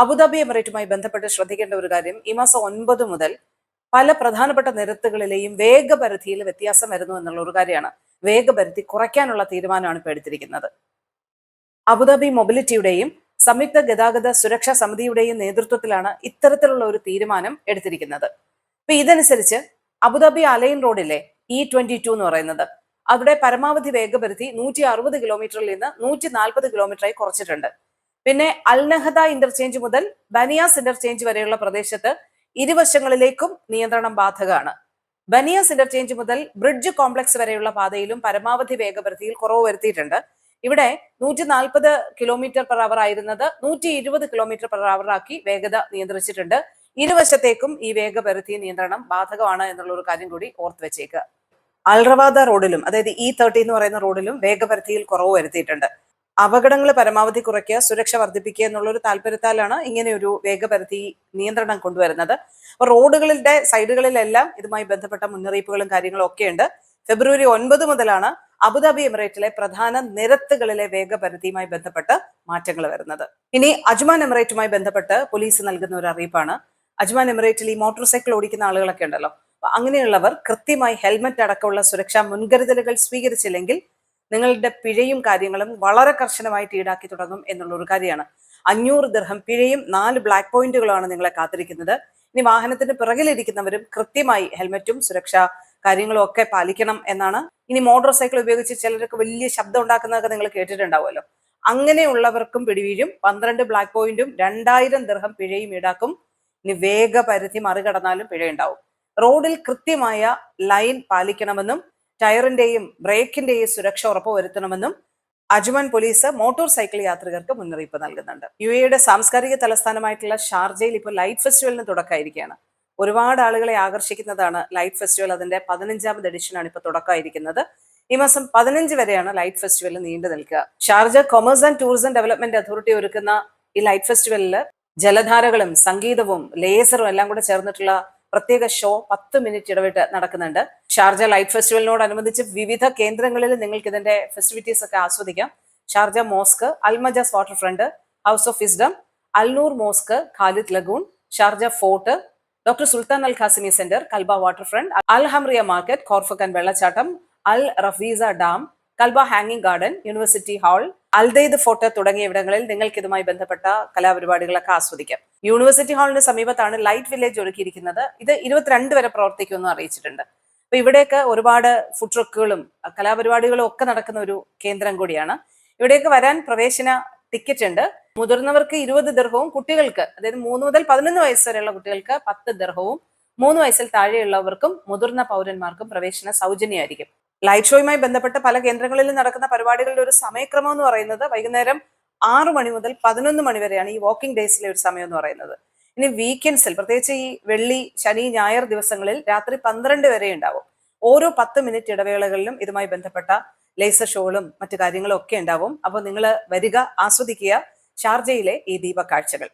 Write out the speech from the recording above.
Abu Dhabi എമിറേറ്റുമായി ബന്ധപ്പെട്ട് ശ്രദ്ധിക്കേണ്ട ഒരു കാര്യം ഈ മാസം ഒൻപത് മുതൽ പല പ്രധാനപ്പെട്ട നിരത്തുകളിലെയും വേഗപരിധിയിൽ വ്യത്യാസം വരുന്നു എന്നുള്ള ഒരു കാര്യമാണ്. വേഗപരിധി കുറയ്ക്കാനുള്ള തീരുമാനമാണ് ഇപ്പോൾ എടുത്തിരിക്കുന്നത്. അബുദാബി മൊബിലിറ്റിയുടെയും സംയുക്ത ഗതാഗത സുരക്ഷാ സമിതിയുടെയും നേതൃത്വത്തിലാണ് ഇത്തരത്തിലുള്ള ഒരു തീരുമാനം എടുത്തിരിക്കുന്നത്. അപ്പൊ ഇതനുസരിച്ച് അബുദാബി അലൈൻ റോഡിലെ ഇ ട്വന്റി ടു എന്ന് പറയുന്നത് അവിടെ പരമാവധി വേഗപരിധി നൂറ്റി അറുപത് കിലോമീറ്ററിൽ നിന്ന് നൂറ്റി നാൽപ്പത് കിലോമീറ്ററായി കുറച്ചിട്ടുണ്ട്. പിന്നെ അൽനഹദ ഇന്റർചേഞ്ച് മുതൽ ബനിയാസ് ഇന്റർചേഞ്ച് വരെയുള്ള പ്രദേശത്ത് ഇരുവശങ്ങളിലേക്കും നിയന്ത്രണം ബാധകമാണ്. ബനിയാസ് ഇന്റർചേഞ്ച് മുതൽ ബ്രിഡ്ജ് കോംപ്ലക്സ് വരെയുള്ള പാതയിലും പരമാവധി വേഗപരിധിയിൽ കുറവ് വരുത്തിയിട്ടുണ്ട്. ഇവിടെ നൂറ്റി നാൽപ്പത് കിലോമീറ്റർ പെർ അവർ ആയിരുന്നത് നൂറ്റി ഇരുപത് കിലോമീറ്റർ പെർ അവർ ആക്കി വേഗത നിയന്ത്രിച്ചിട്ടുണ്ട്. ഇരുവശത്തേക്കും ഈ വേഗപരിധി നിയന്ത്രണം ബാധകമാണ് എന്നുള്ള ഒരു കാര്യം കൂടി ഓർത്ത് വെച്ചേക്കുക അൽറവാദ റോഡിലും അതായത് ഇ തേർട്ടി എന്ന് പറയുന്ന റോഡിലും വേഗപരിധിയിൽ കുറവ് വരുത്തിയിട്ടുണ്ട്. അപകടങ്ങൾ പരമാവധി കുറയ്ക്കുക സുരക്ഷ വർദ്ധിപ്പിക്കുക എന്നുള്ള ഒരു താല്പര്യത്താലാണ് ഇങ്ങനെ ഒരു വേഗപരിധി നിയന്ത്രണം കൊണ്ടുവരുന്നത്. അപ്പൊ റോഡുകളുടെ സൈഡുകളിലെല്ലാം ഇതുമായി ബന്ധപ്പെട്ട മുന്നറിയിപ്പുകളും കാര്യങ്ങളും ഒക്കെ ഉണ്ട് ഫെബ്രുവരി ഒൻപത് മുതലാണ് അബുദാബി എമിറേറ്റിലെ പ്രധാന നിരത്തുകളിലെ വേഗപരിധിയുമായി ബന്ധപ്പെട്ട് മാറ്റങ്ങൾ വരുന്നത്. ഇനി അജ്മാൻ എമിറേറ്റുമായി ബന്ധപ്പെട്ട് പോലീസ് നൽകുന്ന ഒരു അറിയിപ്പാണ്. അജ്മാൻ എമിറേറ്റിൽ ഈ മോട്ടോർ സൈക്കിൾ ഓടിക്കുന്ന ആളുകളൊക്കെ ഉണ്ടല്ലോ. അങ്ങനെയുള്ളവർ കൃത്യമായി ഹെൽമറ്റ് അടക്കമുള്ള സുരക്ഷാ മുൻകരുതലുകൾ സ്വീകരിച്ചില്ലെങ്കിൽ നിങ്ങളുടെ പിഴയും കാര്യങ്ങളും വളരെ കർശനമായിട്ട് ഈടാക്കി തുടങ്ങും എന്നുള്ളൊരു കാര്യമാണ്. അഞ്ഞൂറ് ദർഹം പിഴയും നാല് ബ്ലാക്ക് പോയിന്റുകളാണ് നിങ്ങളെ കാത്തിരിക്കുന്നത്. ഇനി വാഹനത്തിന് പിറകിലിരിക്കുന്നവരും കൃത്യമായി ഹെൽമറ്റും സുരക്ഷാ കാര്യങ്ങളും ഒക്കെ പാലിക്കണം എന്നാണ്. ഇനി മോട്ടോർ സൈക്കിൾ ഉപയോഗിച്ച് ചിലർക്ക് വലിയ ശബ്ദം ഉണ്ടാക്കുന്നതൊക്കെ നിങ്ങൾ കേട്ടിട്ടുണ്ടാവുമല്ലോ. അങ്ങനെയുള്ളവർക്കും പിടിവീഴും. പന്ത്രണ്ട് ബ്ലാക്ക് പോയിന്റും രണ്ടായിരം ദർഹം പിഴയും ഈടാക്കും. ഇനി വേഗപരിധി മറികടന്നാലും പിഴയുണ്ടാവും. റോഡിൽ കൃത്യമായ ലൈൻ പാലിക്കണമെന്നും ടയറിന്റെയും ബ്രേക്കിന്റെയും സുരക്ഷ ഉറപ്പുവരുത്തണമെന്നും അജ്മാൻ പോലീസ് മോട്ടോർ സൈക്കിൾ യാത്രികർക്ക് മുന്നറിയിപ്പ് നൽകുന്നുണ്ട്. യു എയുടെ സാംസ്കാരിക തലസ്ഥാനമായിട്ടുള്ള ഷാർജയിൽ ഇപ്പോൾ ലൈറ്റ് ഫെസ്റ്റിവലിന് തുടക്കമായിരിക്കുകയാണ്. ഒരുപാട് ആളുകളെ ആകർഷിക്കുന്നതാണ് ലൈറ്റ് ഫെസ്റ്റിവൽ. അതിന്റെ പതിനഞ്ചാമത് എഡിഷനാണ് ഇപ്പോൾ തുടക്കമായിരിക്കുന്നത്. ഈ മാസം പതിനഞ്ച് വരെയാണ് ലൈറ്റ് ഫെസ്റ്റിവൽ നീണ്ടു നിൽക്കുക. Sharjah commerce and tourism development authority ഒരുക്കുന്ന ഈ ലൈറ്റ് ഫെസ്റ്റിവലിൽ ജലധാരകളും സംഗീതവും ലേസറും എല്ലാം കൂടെ ചേർന്നിട്ടുള്ള പ്രത്യേക ഷോ പത്ത് മിനിറ്റ് ഇടവിട്ട് നടക്കുന്നുണ്ട്. ഷാർജ ലൈറ്റ് ഫെസ്റ്റിവലിനോടനുബന്ധിച്ച് വിവിധ കേന്ദ്രങ്ങളിൽ നിങ്ങൾക്ക് ഇതിന്റെ ഫെസിലിറ്റീസ് ഒക്കെ ആസ്വദിക്കാം. Sharjah mosque Al Majaz waterfront house of wisdom Al Noor mosque Khalid lagoon Sharjah fort doctor Sultan Al Qasimi centre Kalba waterfront Al Hamriyah market Khor Fakkan വെള്ളച്ചാട്ടം Al റഫീസ dam Kalba ഹാങ്ങിങ് garden university hall Al Dhaid fort തുടങ്ങിയ ഇവിടങ്ങളിൽ നിങ്ങൾക്ക് ഇതുമായി ബന്ധപ്പെട്ട കലാപരിപാടികളൊക്കെ ആസ്വദിക്കാം. University ഹാളിന് സമീപത്താണ് light village ഒരുക്കിയിരിക്കുന്നത്. ഇത് ഇരുപത്തിരണ്ട് വരെ പ്രവർത്തിക്കുമെന്ന് അറിയിച്ചിട്ടുണ്ട്. അപ്പൊ ഇവിടെയൊക്കെ ഒരുപാട് ഫുഡ് ട്രക്കുകളും കലാപരിപാടികളും ഒക്കെ നടക്കുന്ന ഒരു കേന്ദ്രം കൂടിയാണ്. ഇവിടേക്ക് വരാൻ പ്രവേശന ടിക്കറ്റ് ഉണ്ട്. മുതിർന്നവർക്ക് ഇരുപത് ദർഹവും കുട്ടികൾക്ക് അതായത് മൂന്ന് മുതൽ പതിനൊന്ന് വയസ്സ് വരെയുള്ള കുട്ടികൾക്ക് പത്ത് ദർഹവും മൂന്ന് വയസ്സിൽ താഴെയുള്ളവർക്കും മുതിർന്ന പൗരന്മാർക്കും പ്രവേശനം സൗജന്യമായിരിക്കും. ലൈറ്റ് ഷോയുമായി ബന്ധപ്പെട്ട പല കേന്ദ്രങ്ങളിലും നടക്കുന്ന പരിപാടികളുടെ ഒരു സമയക്രമം എന്ന് പറയുന്നത് വൈകുന്നേരം ആറു മണി മുതൽ പതിനൊന്ന് മണി വരെയാണ് ഈ വാക്കിംഗ് ഡേയ്സിലെ ഒരു സമയം എന്ന് പറയുന്നത്. ഇനി വീക്കെൻഡ്സിൽ പ്രത്യേകിച്ച് ഈ വെള്ളി ശനി ഞായർ ദിവസങ്ങളിൽ രാത്രി പന്ത്രണ്ട് വരെ ഉണ്ടാവും. ഓരോ പത്ത് മിനിറ്റ് ഇടവേളകളിലും ഇതുമായി ബന്ധപ്പെട്ട ലേസർ ഷോകളും മറ്റു കാര്യങ്ങളും ഒക്കെ ഉണ്ടാവും. അപ്പോൾ നിങ്ങൾ വരിക ആസ്വദിക്കുക ഷാർജയിലെ ഈ ദീപ കാഴ്ചകൾ